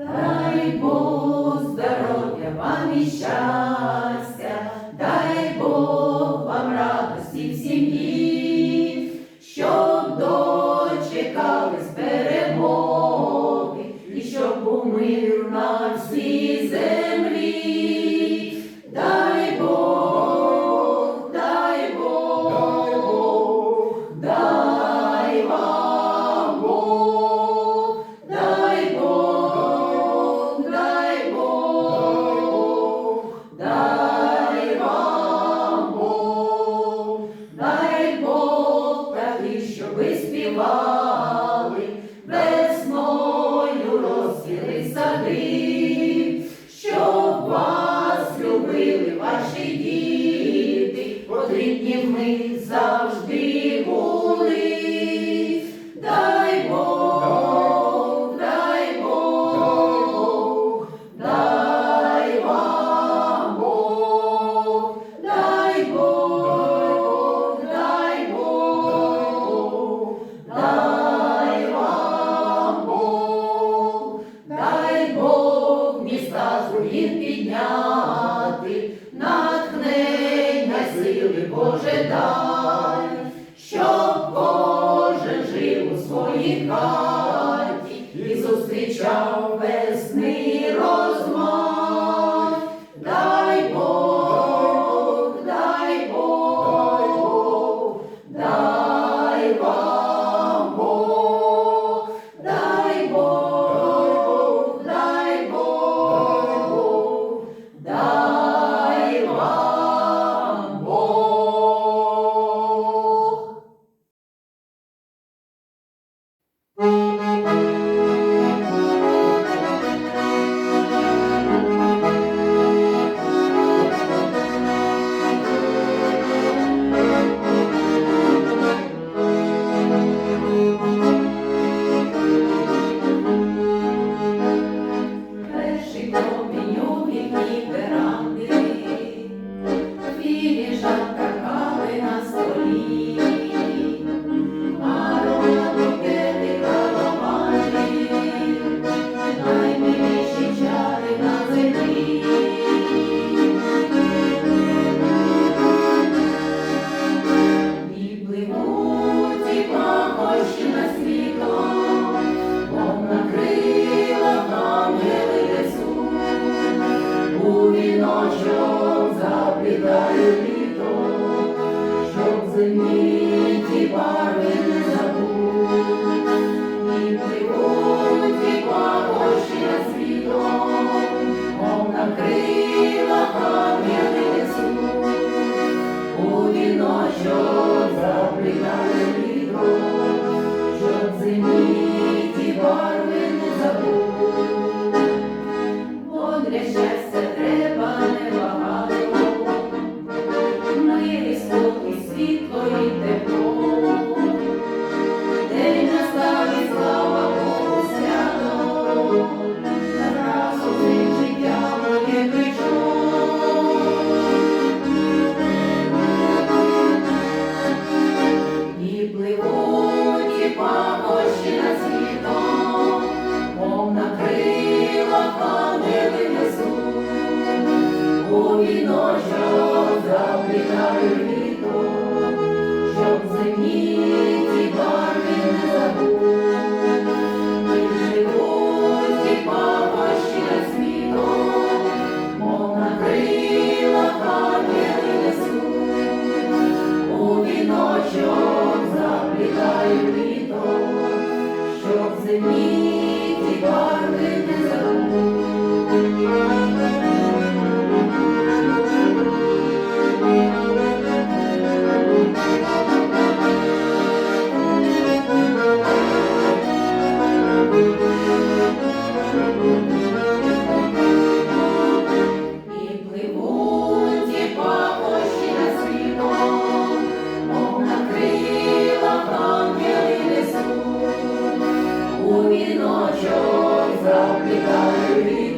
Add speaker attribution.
Speaker 1: Дай Бог здоров'я вам і щастя, дай Бог вам радості в сім'ї, щоб дочекались перемоги і щоб у миру. ви співали, мою розділи сади, щоб вас любили ваші діти, потрібні ми. over. the. що заплітає.